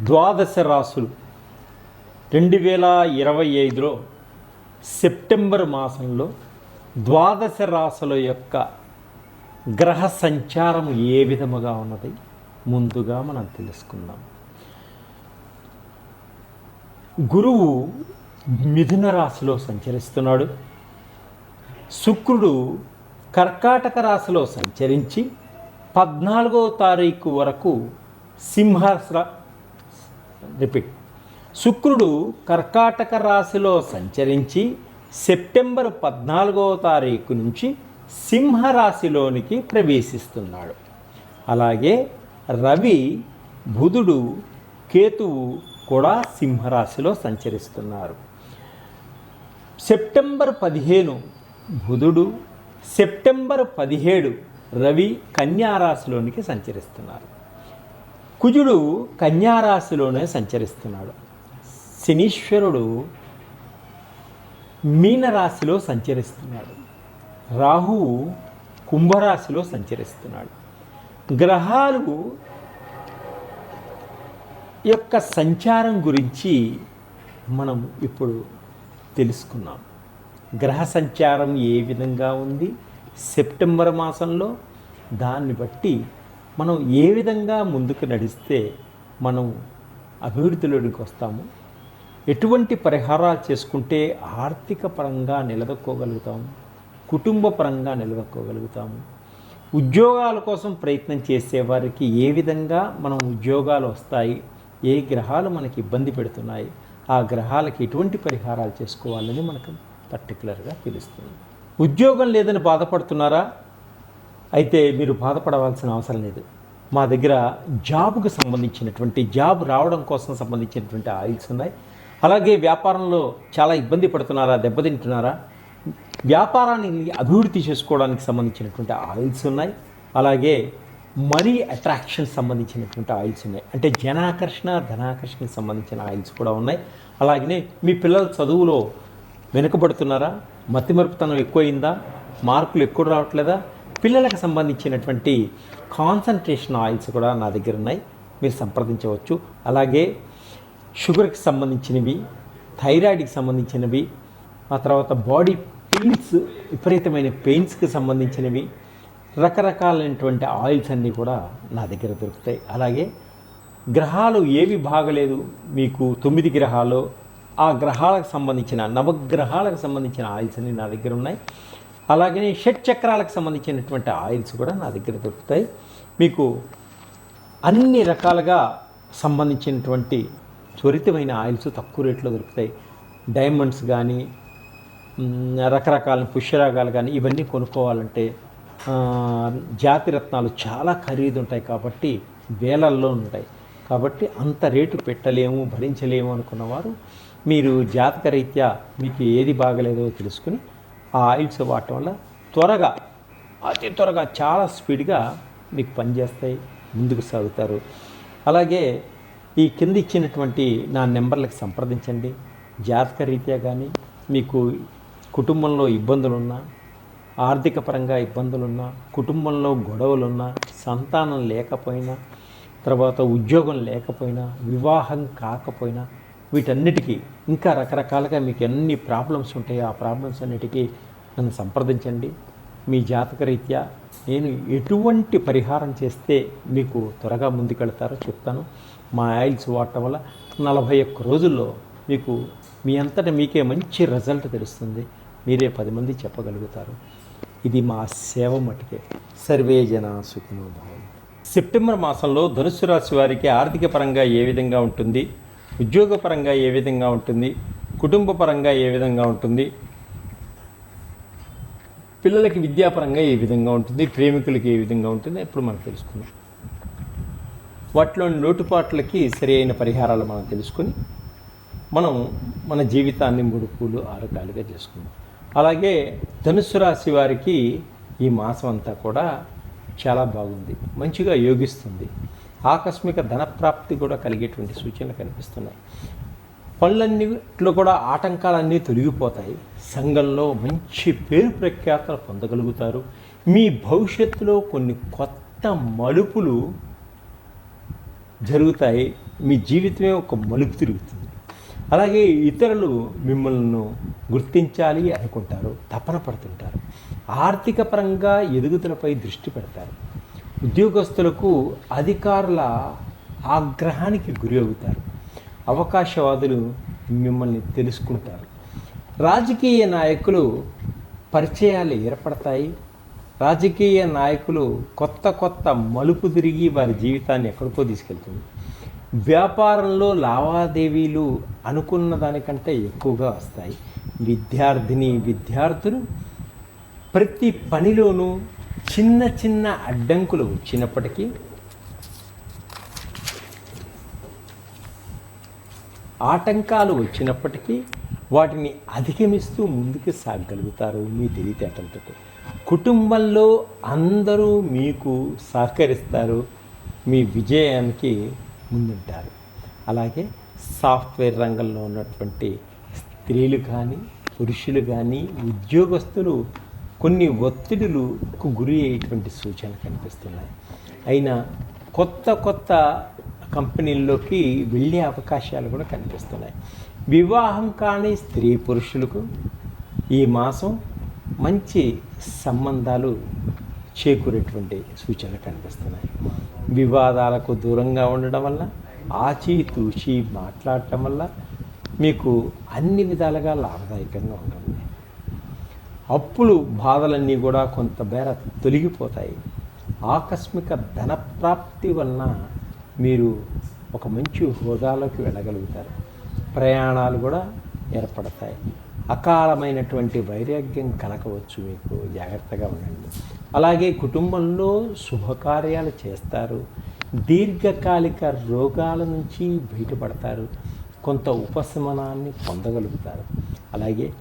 ద్వాదశ రాసులు. రెండు వేల ఇరవై ఐదులో సెప్టెంబర్ మాసంలో ద్వాదశ రాసుల యొక్క గ్రహ సంచారం ఏ విధముగా ఉన్నది? ముందుగా మనం తెలుసుకుందాం. గురువు మిథున రాశిలో సంచరిస్తున్నాడు. శుక్రుడు కర్కాటక రాశిలో సంచరించి పద్నాలుగో తారీఖు వరకు సింహ రిపీట్. శుక్రుడు కర్కాటక రాశిలో సంచరించి సెప్టెంబర్ పద్నాలుగవ తారీఖు నుంచి సింహరాశిలోనికి ప్రవేశిస్తున్నాడు. అలాగే రవి బుధుడు కేతువు కూడా సింహరాశిలో సంచరిస్తున్నారు. సెప్టెంబర్ పదిహేను బుధుడు సెప్టెంబర్ పదిహేడు రవి కన్యారాశిలోనికి సంచరిస్తున్నారు. కుజుడు కన్యారాశిలోనే సంచరిస్తున్నాడు. శనీశ్వరుడు మీనరాశిలో సంచరిస్తున్నాడు. రాహువు కుంభరాశిలో సంచరిస్తున్నాడు. గ్రహాలు యొక్క సంచారం గురించి మనం ఇప్పుడు తెలుసుకున్నాం. గ్రహ సంచారం ఏ విధంగా ఉంది? సెప్టెంబర్ మాసంలో దాన్ని బట్టి మనం ఏ విధంగా ముందుకు నడిస్తే మనం అభివృద్ధిలోనికి వస్తాము? ఎటువంటి పరిహారాలు చేసుకుంటే ఆర్థిక పరంగా నిలదొక్కోగలుగుతాము కుటుంబ పరంగా నిలదొక్కోగలుగుతాము? ఉద్యోగాల కోసం ప్రయత్నం చేసేవారికి ఏ విధంగా మనం ఉద్యోగాలు వస్తాయి? ఏ గ్రహాలు మనకి ఇబ్బంది పెడుతున్నాయి? ఆ గ్రహాలకి ఎటువంటి పరిహారాలు చేసుకోవాలని మనకు పర్టికులర్గా తెలుస్తుంది. ఉద్యోగం లేదని బాధపడుతున్నారా? అయితే మీరు బాధపడవలసిన అవసరం లేదు. మా దగ్గర జాబ్కు సంబంధించినటువంటి జాబ్ రావడం కోసం సంబంధించినటువంటి ఆయిల్స్ ఉన్నాయి. అలాగే వ్యాపారంలో చాలా ఇబ్బంది పడుతున్నారా దెబ్బతింటున్నారా? వ్యాపారాన్ని అభివృద్ధి చేసుకోవడానికి సంబంధించినటువంటి ఆయిల్స్ ఉన్నాయి. అలాగే మరీ అట్రాక్షన్ సంబంధించినటువంటి ఆయిల్స్ ఉన్నాయి. అంటే జనాకర్షణ ధనాకర్షణకి సంబంధించిన ఆయిల్స్ కూడా ఉన్నాయి. అలాగనే మీ పిల్లల చదువులో వెనుకబడుతున్నారా? మతిమరుపుతనం ఎక్కువైందా? మార్కులు ఎక్కువ రావట్లేదా? పిల్లలకు సంబంధించినటువంటి కాన్సన్ట్రేషన్ ఆయిల్స్ కూడా నా దగ్గర ఉన్నాయి. మీరు సంప్రదించవచ్చు. అలాగే షుగర్కి సంబంధించినవి థైరాయిడ్కి సంబంధించినవి ఆ తర్వాత బాడీ పెయిన్స్ విపరీతమైన పెయిన్స్కి సంబంధించినవి రకరకాలైనటువంటి ఆయిల్స్ అన్నీ కూడా నా దగ్గర దొరుకుతాయి. అలాగే గ్రహాలు ఏవి బాగలేదు మీకు తొమ్మిది గ్రహాలు ఆ గ్రహాలకు సంబంధించిన నవగ్రహాలకు సంబంధించిన ఆయిల్స్ అన్నీ నా దగ్గర ఉన్నాయి. అలాగే షట్ చక్రాలకు సంబంధించినటువంటి ఆయిల్స్ కూడా నా దగ్గర దొరుకుతాయి. మీకు అన్ని రకాలుగా సంబంధించినటువంటి త్వరితమైన ఆయిల్స్ తక్కువ రేట్లో దొరుకుతాయి. డైమండ్స్ కానీ రకరకాల పుష్యరాగాలు కానీ ఇవన్నీ కొనుక్కోవాలంటే జాతి రత్నాలు చాలా ఖరీదు ఉంటాయి కాబట్టి వేలల్లో ఉంటాయి. కాబట్టి అంత రేటు పెట్టలేము భరించలేము అనుకున్నవారు మీరు జాతక రీత్యా మీకు ఏది బాగలేదో తెలుసుకుని ఆ ఆయిల్స్ వాడటం వల్ల త్వరగా అతి త్వరగా చాలా స్పీడ్గా మీకు పనిచేస్తాయి ముందుకు సాగుతారు. అలాగే ఈ కింద ఇచ్చినటువంటి నా నెంబర్లకు సంప్రదించండి. జాతక రీత్యా కానీ మీకు కుటుంబంలో ఇబ్బందులున్నా ఆర్థిక పరంగా ఇబ్బందులున్నా కుటుంబంలో గొడవలున్నా సంతానం లేకపోయినా తర్వాత ఉద్యోగం లేకపోయినా వివాహం కాకపోయినా వీటన్నిటికీ ఇంకా రకరకాలుగా మీకు ఎన్ని ప్రాబ్లమ్స్ ఉంటాయో ఆ ప్రాబ్లమ్స్ అన్నిటికీ నన్ను సంప్రదించండి. మీ జాతక రీత్యా నేను ఎటువంటి పరిహారం చేస్తే మీకు త్వరగా ముందుకెళ్తారో చెప్తాను. మా ఆయిల్స్ వాడటం వల్ల నలభై ఒక్క రోజుల్లో మీకు మీ అంతటా మీకే మంచి రిజల్ట్ తెలుస్తుంది. మీరే పది మంది చెప్పగలుగుతారు. ఇది మా సేవ మటుకే. సర్వే జన సుఖినో సెప్టెంబర్ మాసంలో ధనుసు రాశి వారికి ఆర్థిక పరంగా ఏ విధంగా ఉంటుంది? ఉద్యోగపరంగా ఏ విధంగా ఉంటుంది? కుటుంబ పరంగా ఏ విధంగా ఉంటుంది? పిల్లలకి విద్యాపరంగా ఏ విధంగా ఉంటుంది? ప్రేమికులకి ఏ విధంగా ఉంటుంది? ఇప్పుడు మనం తెలుసుకుందాం. వాటిలోని లోటుపాట్లకి సరి అయిన పరిహారాలు మనం తెలుసుకొని మనం మన జీవితాన్ని మూడు పూలు ఆరోగ్యాలుగా చేసుకుందాం. అలాగే ధనుసు రాశి వారికి ఈ మాసం అంతా కూడా చాలా బాగుంది. మంచిగా యోగిస్తుంది. ఆకస్మిక ధనప్రాప్తి కూడా కలిగేటువంటి సూచనలు కనిపిస్తున్నాయి. పనులన్నిట్లో కూడా ఆటంకాలన్నీ తొలగిపోతాయి. సంఘంలో మంచి పేరు ప్రఖ్యాతలు పొందగలుగుతారు. మీ భవిష్యత్తులో కొన్ని కొత్త మలుపులు జరుగుతాయి. మీ జీవితమే ఒక మలుపు తిరుగుతుంది. అలాగే ఇతరులు మిమ్మల్ని గుర్తించాలి అనుకుంటారు తపన పడుతుంటారు. ఆర్థిక పరంగా ఎదుగుదలపై దృష్టి పెడతారు. ఉద్యోగస్తులకు అధికారుల ఆగ్రహానికి గురి అవుతారు. అవకాశవాదులు మిమ్మల్ని తెలుసుకుంటారు. రాజకీయ నాయకులు పరిచయాలు ఏర్పడతాయి. రాజకీయ నాయకులు కొత్త కొత్త మలుపు తిరిగి వారి జీవితాన్ని ఎక్కడికో తీసుకెళ్తుంది. వ్యాపారంలో లావాదేవీలు అనుకున్న దానికంటే ఎక్కువగా వస్తాయి. విద్యార్థిని విద్యార్థులు ప్రతి పనిలోనూ చిన్న చిన్న అడ్డంకులు వచ్చినప్పటికీ ఆటంకాలు వచ్చినప్పటికీ వాటిని అధిగమిస్తూ ముందుకు సాగగలుగుతారు మీ తెలివితేటలతో కుటుంబంలో అందరూ మీకు సహకరిస్తారు మీ విజయానికి ముందుంటారు. అలాగే సాఫ్ట్వేర్ రంగంలో ఉన్నటువంటి స్త్రీలు కానీ పురుషులు కానీ ఉద్యోగస్తులు కొన్ని ఒత్తిడులకు గురి అయ్యేటువంటి సూచనలు కనిపిస్తున్నాయి. అయినా కొత్త కొత్త కంపెనీల్లోకి వెళ్ళే అవకాశాలు కూడా కనిపిస్తున్నాయి. వివాహం కాని స్త్రీ పురుషులకు ఈ మాసం మంచి సంబంధాలు చేకూరేటువంటి సూచనలు కనిపిస్తున్నాయి. వివాదాలకు దూరంగా ఉండడం వల్ల ఆచితూచి మాట్లాడటం వల్ల మీకు అన్ని విధాలుగా లాభదాయకంగా ఉంటుంది. అప్పులు బాధలన్నీ కూడా కొంత మేర తొలగిపోతాయి. ఆకస్మిక ధనప్రాప్తి వలన మీరు ఒక మంచి హోదాలోకి వెళ్ళగలుగుతారు. ప్రయాణాలు కూడా ఏర్పడతాయి. అకాలమైనటువంటి వైరాగ్యం కలగవచ్చు మీకు. జాగ్రత్తగా ఉండండి. అలాగే కుటుంబంలో శుభకార్యాలు చేస్తారు. దీర్ఘకాలిక రోగాల నుంచి బయటపడతారు. కొంత ఉపశమనాన్ని పొందగలుగుతారు. అలాగే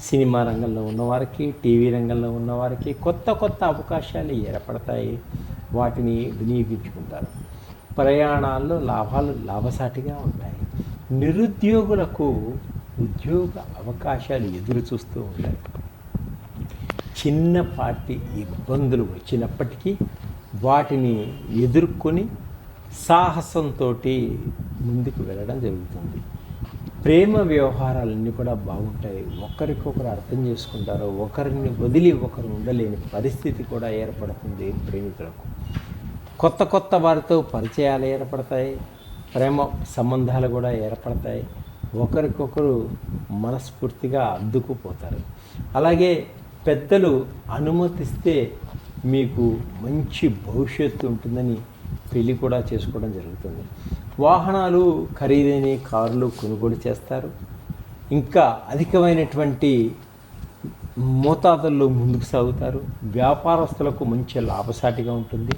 సినిమా రంగంలో ఉన్నవారికి టీవీ రంగంలో ఉన్నవారికి కొత్త కొత్త అవకాశాలు ఏర్పడతాయి. వాటిని వినియోగించుకుంటారు. ప్రయాణాల్లో లాభాలు లాభసాటిగా ఉంటాయి. నిరుద్యోగులకు ఉద్యోగ అవకాశాలు ఎదురు చూస్తూ ఉంటాయి. చిన్నపాటి ఇబ్బందులు వచ్చినప్పటికీ వాటిని ఎదుర్కొని సాహసంతో ముందుకు వెళ్ళడం జరుగుతుంది. ప్రేమ వ్యవహారాలన్నీ కూడా బాగుంటాయి. ఒకరికొకరు అర్థం చేసుకుంటారు. ఒకరిని వదిలి ఒకరు ఉండలేని పరిస్థితి కూడా ఏర్పడుతుంది ప్రేమికులకు. కొత్త కొత్త వారితో పరిచయాలు ఏర్పడతాయి. ప్రేమ సంబంధాలు కూడా ఏర్పడతాయి. ఒకరికొకరు మనస్ఫూర్తిగా అద్దుకుపోతారు. అలాగే పెద్దలు అనుమతిస్తే మీకు మంచి భవిష్యత్తు ఉంటుందని పెళ్ళి కూడా చేసుకోవడం జరుగుతుంది. వాహనాలు ఖరీదైన కార్లు కొనుగోలు చేస్తారు. ఇంకా అధికమైనటువంటి మోతాదుల్లో ముందుకు సాగుతారు. వ్యాపారస్తులకు మంచి లాభసాటిగా ఉంటుంది.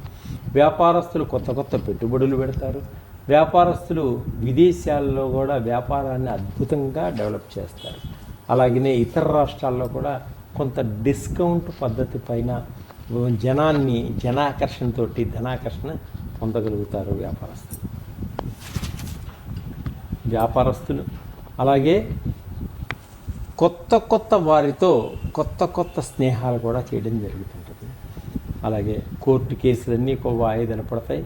వ్యాపారస్తులు కొత్త కొత్త పెట్టుబడులు పెడతారు. వ్యాపారస్తులు విదేశాల్లో కూడా వ్యాపారాన్ని అద్భుతంగా డెవలప్ చేస్తారు. అలాగనే ఇతర రాష్ట్రాల్లో కూడా కొంత డిస్కౌంట్ పద్ధతి పైన జనాన్ని జనాకర్షణతోటి ధనాకర్షణ పొందగలుగుతారు వ్యాపారస్తులు. వ్యాపారస్తులు. అలాగే కొత్త కొత్త వారితో కొత్త కొత్త స్నేహాలు కూడా చేయడం జరుగుతుంటుంది. అలాగే కోర్టు కేసులన్నీ ఒక వాయిదన పడతాయి.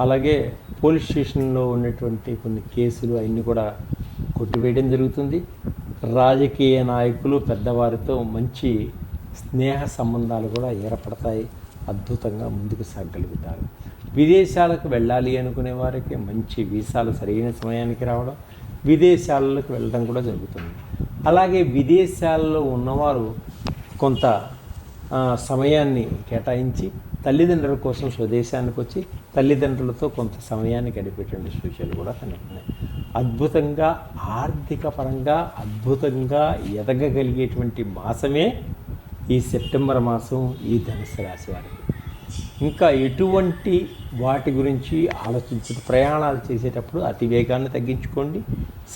అలాగే పోలీస్ స్టేషన్లో ఉన్నటువంటి కొన్ని కేసులు అవన్నీ కూడా కొట్టివేయడం జరుగుతుంది. రాజకీయ నాయకులు పెద్దవారితో మంచి స్నేహ సంబంధాలు కూడా ఏర్పడతాయి. అద్భుతంగా ముందుకు సాగగలుగుతారు విదేశాలకు వెళ్ళాలి అనుకునే వారికి మంచి వీసాలు సరైన సమయానికి రావడం విదేశాలకు వెళ్ళడం కూడా జరుగుతుంది. అలాగే విదేశాల్లో ఉన్నవారు కొంత సమయాన్ని కేటాయించి తల్లిదండ్రుల కోసం స్వదేశానికి వచ్చి తల్లిదండ్రులతో కొంత సమయాన్ని గడిపేటువంటి సూచనలు కూడా కనుక్కున్నాయి అద్భుతంగా ఆర్థిక పరంగా అద్భుతంగా ఎదగగలిగేటువంటి మాసమే ఈ సెప్టెంబర్ మాసం ఈ ధనుసు రాశి వారికి. ఇంకా ఎటువంటి వాటి గురించి ఆలోచించి ప్రయాణాలు చేసేటప్పుడు అతి వేగాన్ని తగ్గించుకోండి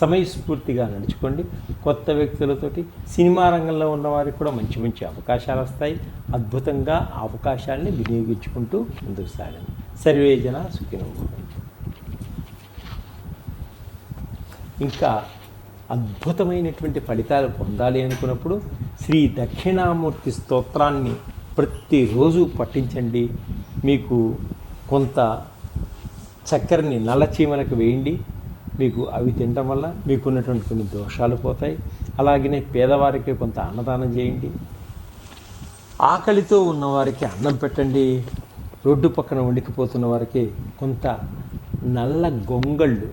సమయస్ఫూర్తిగా నడుచుకోండి. కొత్త వ్యక్తులతోటి సినిమా రంగంలో ఉన్న వారికి కూడా మంచి మంచి అవకాశాలు వస్తాయి. అద్భుతంగా ఆ అవకాశాన్ని వినియోగించుకుంటూ ముందుకు సాగండి. సర్వేజన సుఖినం ఇంకా అద్భుతమైనటువంటి ఫలితాలు పొందాలి అనుకున్నప్పుడు శ్రీ దక్షిణామూర్తి స్తోత్రాన్ని ప్రతిరోజు పట్టించండి. మీకు కొంత చక్కెరని నల్ల చీమలకు వేయండి. మీకు అవి తినడం వల్ల మీకున్నటువంటి కొన్ని దోషాలు పోతాయి. అలాగనే పేదవారికి కొంత అన్నదానం చేయండి. ఆకలితో ఉన్నవారికి అన్నం పెట్టండి. రోడ్డు పక్కన వండికిపోతున్న వారికి కొంత నల్ల గొంగళ్ళు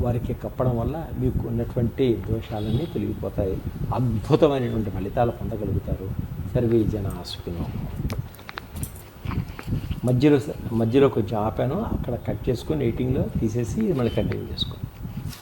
వారికి కప్పడం వల్ల మీకు ఉన్నటువంటి దోషాలన్నీ తొలగిపోతాయి. అద్భుతమైనటువంటి ఫలితాలు పొందగలుగుతారు. సర్వీ జన సుఖినో మధ్యలో మధ్యలో కొంచెం ఆపాను అక్కడ కట్ చేసుకొని ఎయిటింగ్లో తీసేసి మళ్ళీ కంటిన్యూ చేసుకోండి